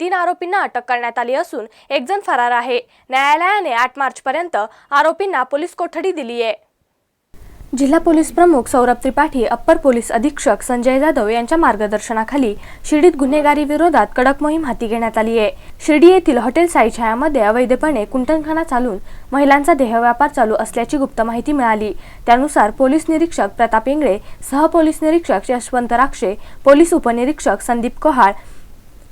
तीन आरोपींना अटक करण्यात आली असून एक जण फरार आहे. न्यायालयाने आठ मार्च पर्यंत आरोपींना पोलीस कोठडी दिली आहे. जिल्हा पोलीस प्रमुख सौरभ त्रिपाठी अप्पर पोलीस अधीक्षक संजय जाधव यांच्या मार्गदर्शनाखाली शिर्डीत गुन्हेगारी विरोधात कडक मोहीम हाती घेण्यात आली आहे. शिर्डी येथील हॉटेल साईछायामध्ये अवैधपणे कुंटणखाना चालून महिलांचा देहव्यापार चालू असल्याची गुप्त माहिती मिळाली. त्यानुसार पोलीस निरीक्षक प्रताप इंगळे सह पोलीस निरीक्षक यशवंत राक्षे पोलीस उपनिरीक्षक संदीप कोहाळ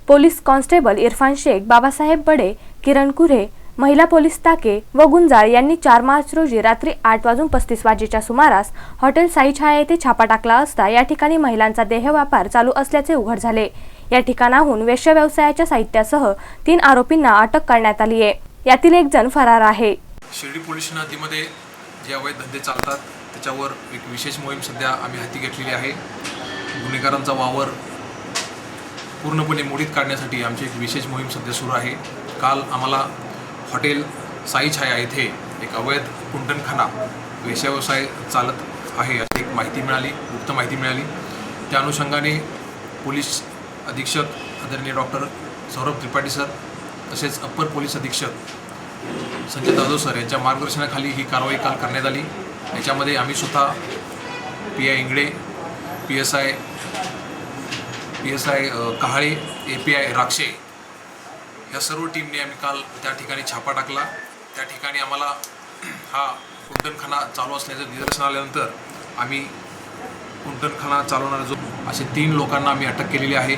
पोलीस कॉन्स्टेबल इरफान शेख बाबासाहेब बडे किरण कुरे महिला पोलीस ताके व गुंजाळ यांनी चार मार्च रोजी रात्री आठ वाजून पस्तीस वाजेच्या सुमारास हॉटेल साई छाया येथे छापा टाकला असता या ठिकाणी महिलांचा देह व्यापार चालू असल्याचे उघड झाले. या ठिकाणाहून वेश्य व्यवसायाच्या साहित्यासह तीन आरोपींना अटक करण्यात आली आहे. यातील एक जण फरार आहे. शिर्डी पोलीस हद्दीमध्ये जे अवैध धंदे चालतात त्याच्यावर एक विशेष मोहीम सध्या आम्ही हाती घेतलेली आहे. गुन्हेगारांचा वावर पूर्णपणे मोडीत काढण्यासाठी आमची एक विशेष मोहीम सध्या सुरू आहे. काल आम्हाला हॉटेल साई छाया येथे एक अवैध कुंटणखाना वेश्याव्यवसाय चालत आहे अशी एक माहिती मिळाली गुप्त माहिती मिळाली. त्या अनुषंगाने पोलीस अधीक्षक आदरणीय डॉक्टर सौरभ त्रिपाठी सर तसेच अप्पर पोलीस अधीक्षक संजय जाधव सर यांच्या मार्गदर्शनाखाली ही कारवाई काल करण्यात आली. याच्यामध्ये आम्ही स्वतः P I Ingle P S I P S I Kahale A P I Rakshe ह्या सर्व टीमने आम्ही काल त्या ठिकाणी छापा टाकला. त्या ठिकाणी आम्हाला हा कुंटनखाना चालू असल्याचं निदर्शन आल्यानंतर आम्ही कुंटनखाना चालवणारा जो असे तीन लोकांना आम्ही अटक केलेली आहे.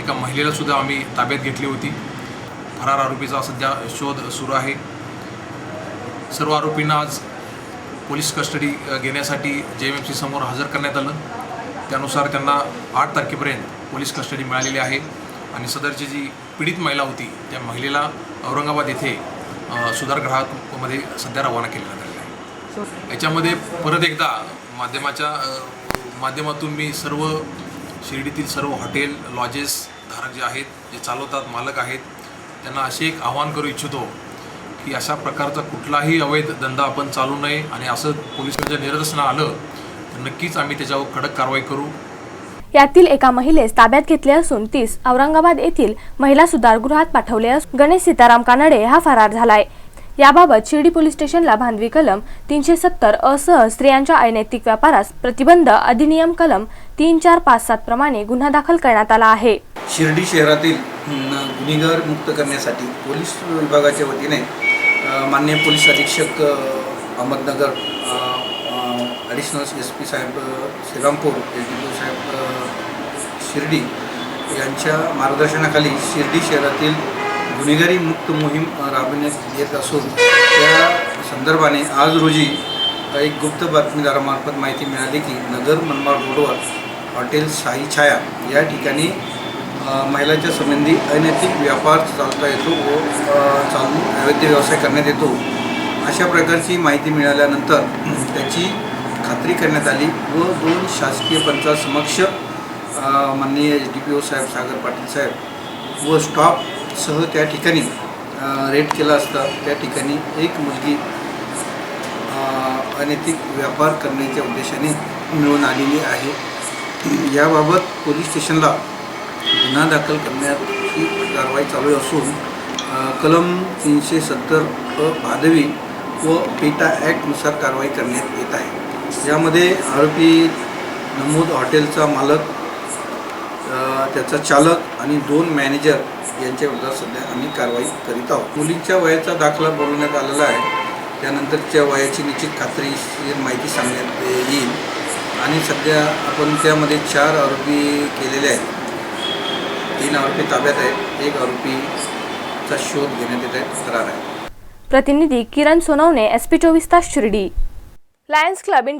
एका महिलेला सुद्धा आम्ही ताब्यात घेतली होती. फरार आरोपीचा सध्या शोध सुरू आहे. सर्व आरोपींना आज पोलीस कस्टडी घेण्यासाठी जे एम एफ सी समोर हजर करण्यात आलं. त्यानुसार त्यांना आठ तारखेपर्यंत पोलीस कस्टडी मिळालेली आहे. आणि सदरची जी पीडित महिला होती त्या महिलेला औरंगाबाद येथे सुधारगृहामध्ये सध्या रवाना केलेला झालेला आहे. याच्यामध्ये परत एकदा माध्यमाच्या माध्यमातून मी सर्व शिर्डीतील सर्व हॉटेल लॉजेस धारक जे आहेत जे चालवतात मालक आहेत त्यांना असे एक आवाहन करू इच्छितो की अशा प्रकारचा कुठलाही अवैध धंदा आपण चालू नये आणि असं पोलिसांच्या निदर्शनं आलं तर नक्कीच आम्ही त्याच्यावर कडक कारवाई करू. यातील एका महिलेस ताब्यात घेतले असून तीस औरंगाबाद येथील महिला सुधारगृहात पाठवले असून गणेश सीताराम कानडे हा फरार झालाय. याबाबत शिर्डी पोलीस स्टेशनला भांडवी कलम तीनशे सत्तर असह स्त्रियांच्या अनैतिक व्यापारास प्रतिबंध अधिनियम कलम तीन चार पाच सात प्रमाणे गुन्हा दाखल करण्यात आला आहे. शिर्डी शहरातील गुन्हेगार मुक्त करण्यासाठी पोलीस विभागाच्या वतीने माननीय पोलीस अधीक्षक अहमदनगर ॲडिशनल एस पी साहेब श्रीरामपूर एस डी पी साहेब शिर्डी यांच्या मार्गदर्शनाखाली शिर्डी शहरातील गुन्हेगारी मुक्त मोहीम राबविण्यात येत असून त्या संदर्भाने आज रोजी एक गुप्त बातमीदारामार्फत माहिती मिळाली की नगर मनमाड रोडवर हॉटेल शाही छाया या ठिकाणी महिलांच्या संबंधी अनैतिक व्यापार चालता येतो व चालू चालून अवैध व्यवसाय करण्यात येतो. अशा प्रकारची माहिती मिळाल्यानंतर त्याची खात्री करण्यात आली व दोन शासकीय पंचासमक्ष माननीय एच डी पी ओ साहेब सागर पाटील साहेब व स्टॉपसह त्या ठिकाणी रेड केला असता. त्या ठिकाणी एक मुलगी अनैतिक व्यापार करण्याच्या उद्देशाने मिळून आलेली आहे. याबाबत पोलीस स्टेशनला गुन्हा दाखल करण्याची कारवाई चालू असून कलम तीनशे सत्तर भादवी व पेटा ॲक्टनुसार कारवाई करण्यात येत आहे. यामध्ये आरोपी नमूद हॉटेलचा मालक त्याचा चालक आणि दोन मॅनेजर यांच्या विरोधात सध्या आम्ही कारवाई करीत आहोत. मुलींच्या वयाचा दाखला बोलवण्यात आलेला आहे. त्यानंतरच्या वयाची निश्चित खात्रीशीर माहिती सांगण्यात येईल. आणि सध्या आपण त्यामध्ये चार आरोपी केलेले आहेत. तीन आरोपी ताब्यात आहेत. एक आरोपीचा शोध घेण्यात येत आहे. तक्रार आहे. प्रतिनिधी किरण सोनवणे एस पी चोवीस तास शिर्डी. Lions club in